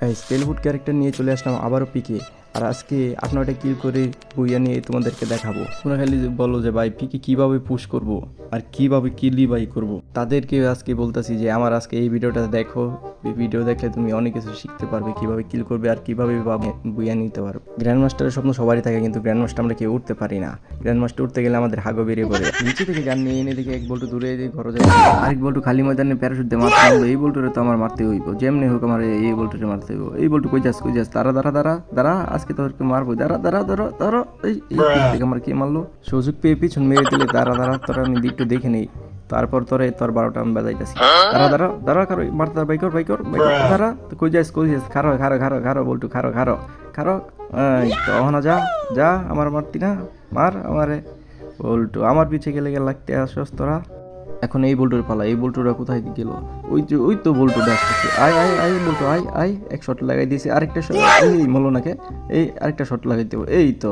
Guys স্পেলহুড character নিয়ে চলে আসলাম আবারও পিকে। আর আজকে আপনার নয়টা কিল করে বইয়া নিয়ে তোমাদেরকে দেখাবো। তোমরা খালি বলো যে, ভাই পিকে কীভাবে পুশ করব আর কীভাবে কিলি বাই করব? তাদেরকে আজকে বলতেছি যে, আমার আজকে এই ভিডিওটা দেখো। এই ভিডিও দেখলে তুমি অনেক কিছু শিখতে পারবে, কীভাবে কিল করবে আর কীভাবে বইয়া নিতে পারবে। গ্র্যান্ড মাস্টারের স্বপ্ন সবারই থাকে, কিন্তু গ্র্যান্ড মাস্টার আমরা কেউ উঠতে পারি না। গ্র্যান্ড মাস্টার উঠতে গেলে আমাদের হাগো বেরিয়ে পড়ে। নিচে থেকে গান নিয়ে এনে দেখে, এক বল্টু দূরে ঘরে যায়। আরেক বল্টু খালি ময়দানে প্যারাশুট দিয়ে মারতে হবে এই বল্টুরে তো আমার মারতে হইব, যেমনি হোক আমার এই বল্টুরে মারতে হইব। এই বল্টু কই যাস কই যাস? তারা দাঁড়া দাঁড়া দাঁড়া, আজকে তোরকে মারবো। দাঁড়া দাঁড়া দাঁড়া দাঁড়া। এই থেকে আমার কে মারলো? সুযোগ পেয়ে পিছন মেরে দিলে। দাঁড়া দাঁড়া তোরা আমি একটু দেখে নেই। তারপর তোরে তোর বারোটা আমি বাজাইতেছি। দাঁড়া দাঁড়া দাঁড়া খারো মারতে বাইকর বাইকর বাইকর। দাঁড়া তো কই যাস কই যাস? খারো খারো খারো খারো বল্টু খারো খারো। খারো এই তো অহনা যা যা আমার মারতি না। মার আমারে। বল্টু আমার পিছে গেলে গেলে লাগতে আসস তোরা। এখন এই বল্টুর পালা এই বল্টুরা কোথায় গেল? ওই যে ওই তো বল্টুটা আসতেছে। আয় আয় আয় বল্টু আয় আয় এক শট লাগাই দিয়েছে। আরেকটা শট এই মলো নাকে এই আরেকটা শট লাগাই দেবো এই তো।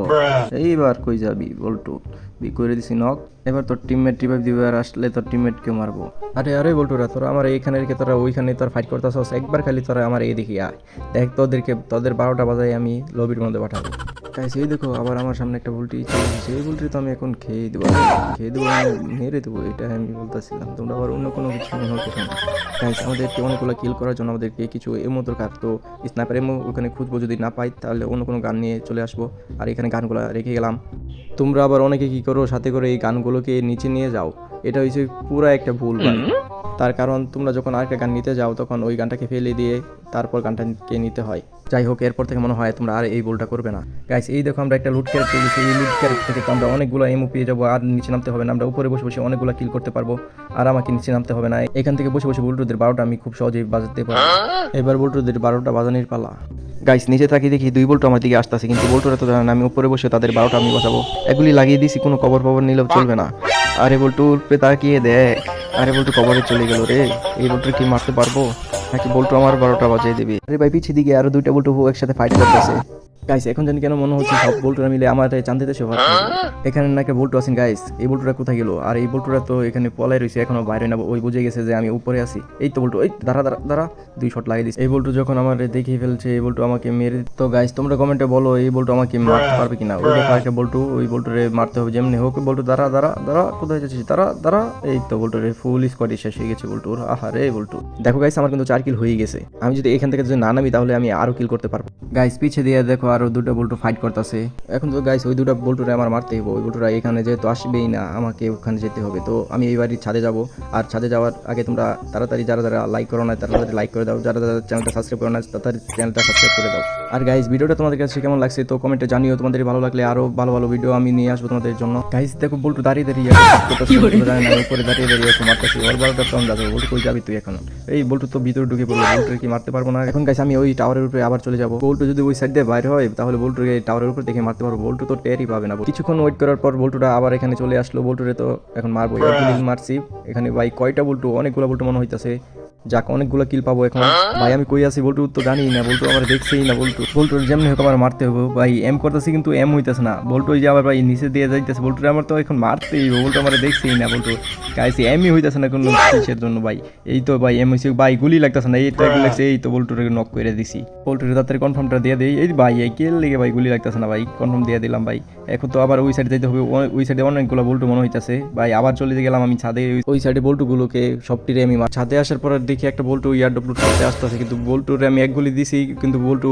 এইবার কই যাবি বল্টু? বি করে দিছি নক এবার তোর টিমমেট রিভাইভ দিবে আর আসলে তোর টিমমেটকে মারবো। আরে আরে বল্টুরা তোরা আমার এইখানে রেখে তোরা ওইখানে তোর ফাইট করতেছস। একবার খালি তোরা আমার এই দেখি আয়। দেখ তোদেরকে তোদের বারোটা বাজায় আমি লবির মধ্যে পাঠাবো। তাই সেই দেখো আবার আমার সামনে একটা বুলটি এসেছে এই বুলটি তো আমি এখন খেয়ে দেবো। খেয়ে দেবো মানে মেরে দেবো এটা আমি বলতেছিলাম তোমরা আবার অন্য কোনো কিছু মনে হতে না। গাইস আমাদেরকে অনেকগুলো কিল করার জন্য আমাদেরকে কিছু এমো দরকার। তো স্নাইপার এমো ওখানে খুঁজবো যদি না পাই, তাহলে অন্য কোনো গান নিয়ে চলে আসব। আর এখানে গানগুলো রেখে গেলাম। তোমরা আবার অনেকে কি করো, সাথে করে এই গানগুলোকে নিচে নিয়ে যাও। এটা হচ্ছে পুরো একটা ভুল ভাই। তার কারণ তোমরা যখন আরেকটা গান নিতে যাও তখন ওই গানটাকে ফেলে দিয়ে তারপর গানটাকে নিতে হয়। যাই হোক এরপর থেকে মনে হয় তোমরা আর এই ভুলটা করবে না। গাইস এই দেখো আমরা একটা লুট ক্যারেক্টার দিয়েছি এই লুট ক্যারেক্টার থেকে তো আমরা অনেকগুলো এমও পেয়ে যাব আর নিচে নামতে হবে না। আমরা উপরে বসে বসে অনেকগুলো কিল করতে পারব আর আমাকে নিচে নামতে হবে না। এখান থেকে বসে বসে বুলটুদের বারোটা আমি খুব সহজেই বাজাতে পারব। এবার বুলটুদের বারোটা বাজানোর পালা। গাইস নিচে তাকিয়ে দেখি দুই বল্টু আমার দিকে আসতেছে কিন্তু বল্টুরা তো জানেন আমি উপরে বসে তাদের বারোটা আমি বসাবো এগুলি লাগিয়ে দিছি কোনো কবর ফবর নিলেও চলবে না। আরে বল্টু উপরে তাকিয়ে দেখ? আরে বল্টু, কবরে চলে গেল রে। এই বল্টু কি মারতে পারব? নাকি বল্টু আমার বারোটা বাজিয়ে দিবে? আরে ভাই পিছিয়ে দিকে আরও দুইটা বল্টু একসাথে ফাইট করতেছে। গাইস এখন জানি কেন মনে হচ্ছে সব বল্টুরা মিলে আমার চান্দিতে দেশে এখানে নাকি বল্টু আছেন গাইস এই বল্টুরা কোথায় গেল? আর এই বল্টুরা তো এখানে পলাই রয়েছে এখনও বাইরে না ওই বুঝে গেছে যে আমি উপরে আছি। এই তো বল্টু এই দাঁড়া দাঁড়া দাঁড়া দুই শট লাগিয়ে দিচ্ছে এই বল্টু যখন আমার দেখিয়ে ফেলছে এই বল্টু আমাকে মেরে তো গাইস তোমরা কমেন্টে বলো এই বল্টু আমাকে মারতে পারবে কিনা? ওই দেখো একটা বল্টু ওই বল্টুরে মারতে হবে যেমনি হোক বল্টু দাঁড়া দাঁড়া দাঁড়া কোথায় যাচ্ছিস? দাঁড়া দাঁড়া। এই তো বল্টুরে ফুল স্কোয়াডে শেষ হয়ে গেছে বল্টুর আহা রে বল্টু। দেখো গাইস আমার কিন্তু চার কিল হয়ে গেছে। আমি যদি এখান থেকে যদি না নামি তাহলে আমি আরও কিল করতে পারব। গাইস পিছে দিয়ে দেখো আরও দুটো বল্টু ফাইট করতেছে। এখন তো গাইস ওই দুটো বল্টুরে আমার মারতে হবে ওই বল্টুরা এখানে যেহেতু আসবেই না আমাকে ওখানে যেতে হবে। তো আমি এই বাড়ির ছাদে যাব আর ছাদে যাওয়ার আগে তোমরা তাড়াতাড়ি যারা যারা লাইক করো না তাড়াতাড়ি লাইক করে দাও যারা যারা চ্যানেলটা সাবস্ক্রাইব করো না তাড়াতাড়ি চ্যানেলটা সাবস্ক্রাইব করে দাও। আর গাইস ভিডিওটা তোমাদের কাছে কেমন লাগছে তো কমেন্টে জানিও তোমাদের ভালো লাগলে আরও ভালো ভালো ভিডিও আমি নিয়ে আসব তোমাদের জন্য। গাইস দেখো বল্টু দাঁড়িয়ে দাঁড়িয়ে উপরে দাঁড়িয়ে দাঁড়িয়ে একটু মারতেছি। ওর বারোটা তখন যাবে বল্টু কই যাবি তুই এখন? এই বল্টু তো ভিতরে ঢুকে পড়ল বল্টুর কি মারতে পারব না? এখন গাইস আমি ওই টাওয়ারের উপরে আবার চলে যাব। বল্টু যদি ওই সাইড দিয়ে বাইরে হয় তাহলে বোল্টুকে টাওয়ারের উপর দেখে মারতে পারব। বোল্টু তো টেরই পাবে না। কিছুক্ষণ ওয়েট করার পর বোল্টুটা আবার এখানে চলে আসলো। বোল্টুরে তো এখন মারবো একদিন মারছি। এখানে ভাই কয়টা বোল্টু? অনেকগুলো বোল্টু মনে হইতাছে। যাক, অনেকগুলো কিল পাবো এখন। ভাই, আমি কই আছি? বল্টু তো জানি না, বল্টু আমার দেখছেই না, বল্টু। বল্টুর যেমনি হোক আমার মারতে হবে ভাই এম করতেছি কিন্তু এম হইতাছে না। বল্টু যে আবার ভাই নিচে দিয়ে যাইতেছে, বল্টুরে আমার তো এখন মারতেই হবে বল্টু আমার দেখছেই না, বল্টু। গাইছি এমই হইতাছে না কোনো কিসের জন্য, ভাই। এই তো ভাই এম হইছে। ভাই, গুলি লাগতেছে না, এই তো লাগছে, এই তো বল্টুরে নক করে দিছি। বল্টুরে তাড়াতাড়ি কনফার্মটা দিয়ে দিই। এই ভাই, এই কে লেগে ভাই গুলি লাগতেছে না, ভাই। কনফার্ম দিয়ে দিলাম, ভাই। এখন তো আবার ওই সাইডে যাইতে হবে। ওই সাইডে অনেকগুলো বল্টু মনে হইতাছে। ভাই, আবার চলে গেলাম আমি ছাদে। ওই- সাইডে বল্টুগুলোকে সবটিরে আমি ছাদে আসার পর দেখি একটা বল্টু ইয়ার ডব্লু ছাদে আসতেছে, কিন্তু বল্টুরে আমি এক গুলি দিছি, কিন্তু বল্টু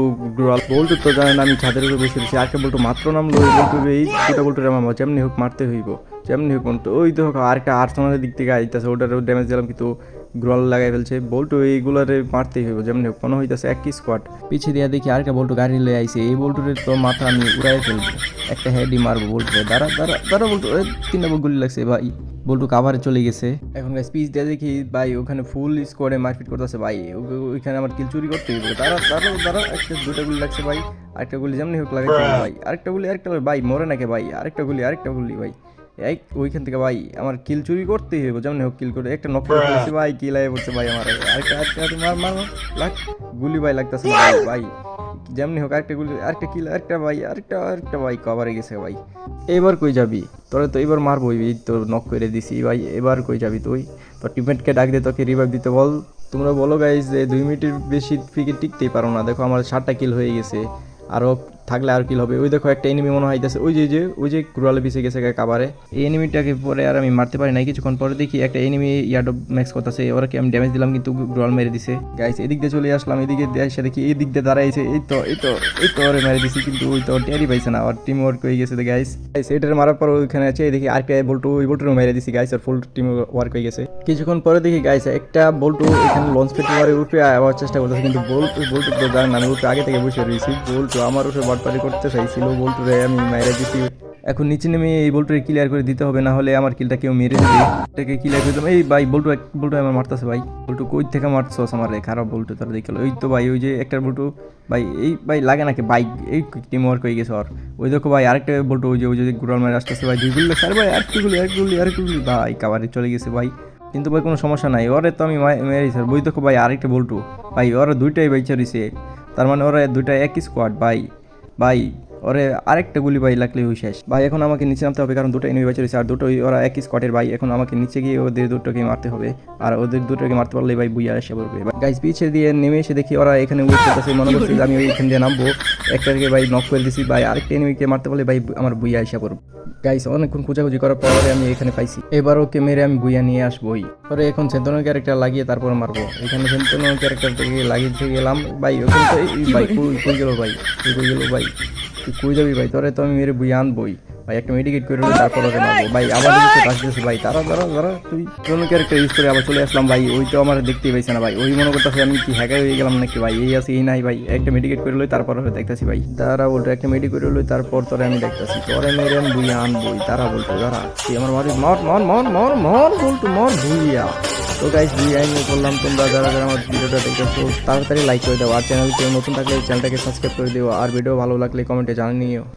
বল্টু তো জানেন আমি ছাদের উপরে বসে দিছি আরেকটা বল্টু মাত্র নামলো, ওই বল্টু এই দুটা বল্টুরে আমার যেমনি হোক মারতে হইব, যেমনি হোক ওই তো হোক আরেকটা আর্সেনালের দিক থেকে আইতাছে ওটার ড্যামেজ দিলাম, কিন্তু গ্রল লাগাই ফেলছে বল্টু এইগুলারে মারতেই হইব, যেমনি হোক। মনে হইতাছে একই স্কোয়াড পিছিয়ে দিয়ে দেখি আরেকটা বল্টু গাড়ি লয়ে আইছে, এই বল্টুরের তো মাথা আমি উড়াই ফেলব। একটা হেডই মারবো বল্টুরে দাঁড়া দাঁড়া দাঁড়া বল্টু তিনটা বল গুলি লাগছে ভাই। বল্টু কাভারে চলে গেছে। এখন স্পিচ দিয়ে দেখি ভাই, ওখানে ফুল স্কোয়াডে মারপিট করতেছে ভাই। ওইখানে আমার কিল চুরি করতে হইব। দাঁড়া দাঁড়া দাঁড়া, একটা দুটা গুলি লাগছে ভাই। আরেকটা গুলি যেমনি হোক হবে ভাই। আরেকটা গুলি, আরেকটা, ভাই, মরে নাকি ভাই? আরেকটা গুলি আরেকটা গুলি ভাই। এই ওইখান থেকে ভাই আমার কিল চুরি করতেই হইব, যেমন হোক কিল করে। একটা নক করে ফেলেছি, ভাই কিল আয় পড়ছে ভাই আমার। আরেকটা আরেকটা মার মার লাগ, গুলি ভাই লাগতেছে ভাই ভাই। যেমনি হোক, আরেকটা গুলি আরেকটা কিল আরেকটা ভাই, আরেকটা আরেকটা ভাই কভারে গেছে ভাই। এবার কই যাবি? তোরা তো এবার মারবো, এই তো নক করে দিছি ভাই, এবার কই যাবি তুই? তোর টিমমেটকে ডাক দে, তোকে রিভাইভ দিতে বল। তোমরা বলো গাইজ যে দুই মিনিটের বেশি পিকে টিকতেই পারো না। দেখো, আমার ষাটটা কিল হয়ে গেছে। আরও থাকলে আর কিল হবে? ওই দেখো একটা এনিমি মনে হইতেছে। ওই যে ওই যে গ্রোয়ালে পিছিয়ে গেছে কাবারে। এই এনিমিটাকে পরে আর আমি মারতে পারি না কিছুক্ষণ পরে দেখি একটা এনিমি ইয়ার্ড ম্যাক্স করতেছে। ওরাকে আমি ড্যামেজ দিলাম কিন্তু গ্রোয়াল মেরে দিছে। গাইস এদিক দিয়ে চলে আসলাম। এদিকে এসে দেখি এই দিক দিয়ে দাঁড়াইছে এই তো এই তো এই তো ওরে মেরে দিছি কিন্তু ওই তো টেরি পাইছে না। আর টিম ওয়ার্ক হয়ে গেছে গাইস গাইস এটার মারার পর ওইখানে আছে। দেখি আর কে বল্টু ওই বল্টুরও মেরে দিছি গাইস আর ফুল টিম ওয়ার্ক হয়ে গেছে। কিছুক্ষণ পরে দেখি গাইস একটা বল্টু এখানে লঞ্চ পেতে পারে উঠে আবার চেষ্টা করতেছে। কিন্তু বল্টু বল্টু তো জানেন আমি উঠে আগে থেকে বসে রয়েছি। বল্টু আমার উঠে বাটপারি করতে চাইছিল, বল্টুরে আমি মেরে দিছি। এখন নিচে নেমে এই বল্টুরে ক্লিয়ার করে দিতে হবে, না হলে আমার কিলটা কেউ মেরে দেবে। এটাকে ক্লিয়ার করে দিলাম। এই ভাই, বল্টু এক- বল্টু আমার মারতেছে ভাই। বল্টু কই থেকে মারছস আমার? রে খারাপ বল্টু তারা দেখে ওই তো ভাই, ওই যে একটা বল্টু, ভাই, এই ভাই লাগে নাকি? বাইক এই টিম ওয়ার্ক হয়ে গেছে ওর। ওই দেখো ভাই, আরেকটা বল্টু, ওই যে ওই যে গুড়াল মারে আসতেছে ভাই। দুই গুলি স্যার ভাই, আরেকটু গুলি আরেকটু গুলি আরেকটু গুলি। ভাই কাবারে চলে গেছে ভাই। কিন্তু ভাই, কোনো সমস্যা নাই। ওরে তো আমি মা- মেরেই স্যার বই দেখো ভাই, আরেকটা বল্টু। ভাই, ওরা দুইটাই বাইচা রইছে। তার মানে ওরা দুইটা একই স্কোয়াড ভাই। ভাই ওরে আরেকটা গুলি ভাই লাগলে ওই শেষ। ভাই, এখন আমাকে নিচে নামতে হবে, কারণ দুটো এনিমি রয়েছে, আর দুটো ওরা একই স্কটের ভাই। এখন আমাকে নিচে গিয়ে ওদের দুটোকে মারতে হবে, আর ওদের দুটোকে মারতে পারলে ভাই বুইয়া এসে পড়বে। গাইজ পিছিয়ে দিয়ে নেমে এসে দেখি ওরা এখানে ওয়েট করতেছে, মনে করছি আমি ওইখান দিয়ে নামবো। একটাকে ভাই নক করে দিছি, ভাই, আরেকটা এনিমিকে মারতে পারলে ভাই আমার বুইয়া এসে পড়বে। গাইস অনেকক্ষণ খোঁজাখুঁজি করার পরে আমি এখানে পাইছি। এবার ওকে মেরে আমি বুইয়া নিয়ে আসবোই। পরে এখন সেন্তনের ক্যারেক্টার লাগিয়ে তারপর মারবো। এখানে সেন্তনের ক্যারেক্টার থেকে লাগিয়ে গেলাম। ভাই, ওখানে ভাই কই কই গেল ভাই কই গেল ভাই। তুই কই যাবি ভাই? তোরে তো আমি মেরে বুইয়া আনবই। ভাই, একটা মেডিকেট করে তারপর ওকে মারবো। ভাই আবার দিকে আসতেছে ভাই। তারা তারা তারা তুই কোন ক্যারেক্টার ইউজ করে আবার চলে আসলাম ভাই। ওই তো আমার দেখতেই পাইছে না ভাই। ওই মনে করতেছে আমি কি হ্যাকার হয়ে গেলাম নাকি ভাই? এই আছে, এই নাই ভাই। একটা মেডিকেট করে লই তারপর ওকে দেখতেছি ভাই। তারা বলতো, একটা মেডিকেট করে লই তারপর তোরে আমি দেখতেছি। তোরে মেরে আমি বুইয়া আনবই। তারা বলতো তারা তুই আমার বাড়ি মর মর মর মর মর বলতো মর ভুইয়া। তো গাইস বিরিয়ানি করলাম তোমরা যারা যারা আমার ভিডিওটা দেখতেছো, তাড়াতাড়ি লাইক করে দাও। আর চ্যানেল নতুন থাকলে চ্যানেলটাকে সাবস্ক্রাইব করে দিও। আর ভিডিও ভালো লাগলে কমেন্টে জানিয়ে নিও